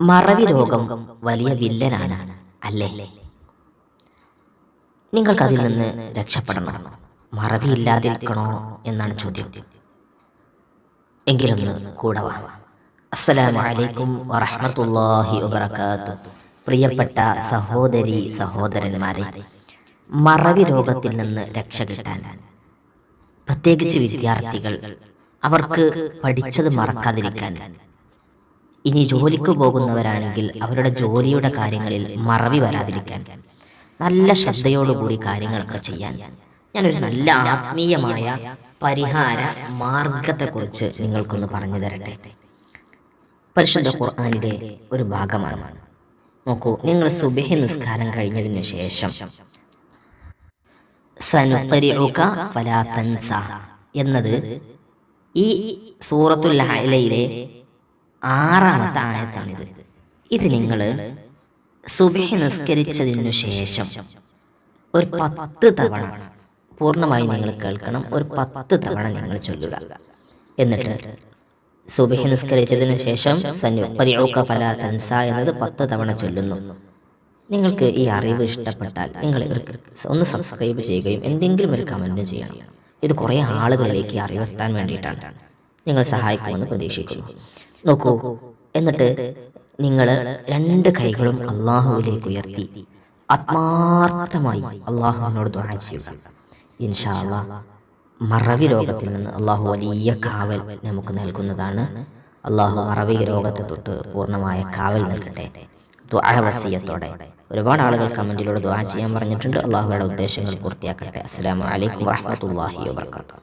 മറവി രോഗം വലിയ വില്ലനാണ് അല്ലേ? നിങ്ങൾക്കതിൽ നിന്ന് രക്ഷപ്പെടണം. മറവിയില്ലാതിരിക്കണോ എന്നാണ് ചോദ്യം. എങ്കിലൊന്ന് കൂടെ വാ. അസ്സലാമു അലൈക്കും വറഹ്മത്തുള്ളാഹി വബറകാത്തു പ്രിയപ്പെട്ട സഹോദരി സഹോദരന്മാരെ മറവി രോഗത്തിൽ നിന്ന് രക്ഷ കിട്ടാൻ. പ്രത്യേകിച്ച് വിദ്യാർത്ഥികൾ അവർക്ക് പഠിച്ചത് മറക്കാതിരിക്കാൻ. ഇനി ജോലിക്ക് പോകുന്നവരാണെങ്കിൽ അവരുടെ ജോലിയുടെ കാര്യങ്ങളിൽ മറവി വരാതിരിക്കാൻ നല്ല ശ്രദ്ധയോടുകൂടി കാര്യങ്ങളൊക്കെ ചെയ്യാൻ ഞാനൊരു നല്ല ആത്മീയമായ പരിഹാര മാർഗത്തെക്കുറിച്ച് നിങ്ങൾക്കൊന്ന് പറഞ്ഞു തരട്ടെ? പരിശുദ്ധ ഖുർആാനിലെ ഒരു ഭാഗമാണ്. നോക്കൂ നിങ്ങൾ സുബഹി നിസ്കാരം കഴിഞ്ഞതിന് ശേഷം എന്നത് ഈ സൂറത്തുൽ അലയിലെ ആറാമത്തെ ആയത്താണിത്. ഇത് നിങ്ങൾ സുബഹി നിസ്കരിച്ചതിനു ശേഷം ഒരു പത്ത് തവണ പൂർണമായി നിങ്ങൾ കേൾക്കണം. ഒരു പത്ത് തവണ നിങ്ങൾ ചൊല്ലുക. എന്നിട്ട് സുബഹി നിസ്കരിച്ചതിന് ശേഷം സനുഖരിഉക ഫലാ തൻസ എന്നത് പത്ത് തവണ ചൊല്ലുന്നു. നിങ്ങൾക്ക് ഈ അറിവ് ഇഷ്ടപ്പെട്ടാൽ നിങ്ങൾ ഒന്ന് സബ്സ്ക്രൈബ് ചെയ്യുകയും എന്തെങ്കിലും ഒരു കമന്റ് ചെയ്യണം. ഇത് കുറേ ആളുകളിലേക്ക് അറിവെത്താൻ വേണ്ടിയിട്ടാണ്. നിങ്ങൾ സഹായിക്കുമെന്ന് പ്രതീക്ഷിക്കുന്നു. നോക്കൂ. എന്നിട്ട് നിങ്ങൾ രണ്ട് കൈകളും അള്ളാഹുവിലേക്ക് ഉയർത്തി. ആത്മാർത്ഥമായി അള്ളാഹുവിനോട് ചെയ്യുക. ഇൻഷാ അള്ളാഹ് മറവി രോഗത്തിൽ നിന്ന് അള്ളാഹു വലിയ കാവൽ നമുക്ക് നൽകുന്നതാണ്. അള്ളാഹു മറവി രോഗത്തെ തൊട്ട് പൂർണമായ കാവൽ നൽകട്ടെ. ദ്വാരവസീയത്തോടെ ഒരുപാട് ആളുകൾ കമന്റിലൂടെ ദ്വാ ചെയ്യാൻ പറഞ്ഞിട്ടുണ്ട്. അള്ളാഹുയുടെ ഉദ്ദേശങ്ങൾ പൂർത്തിയാക്കട്ടെ. അസ്സാം വലൈക്കും വാഹമത്തല്ലാഹി വാത്തു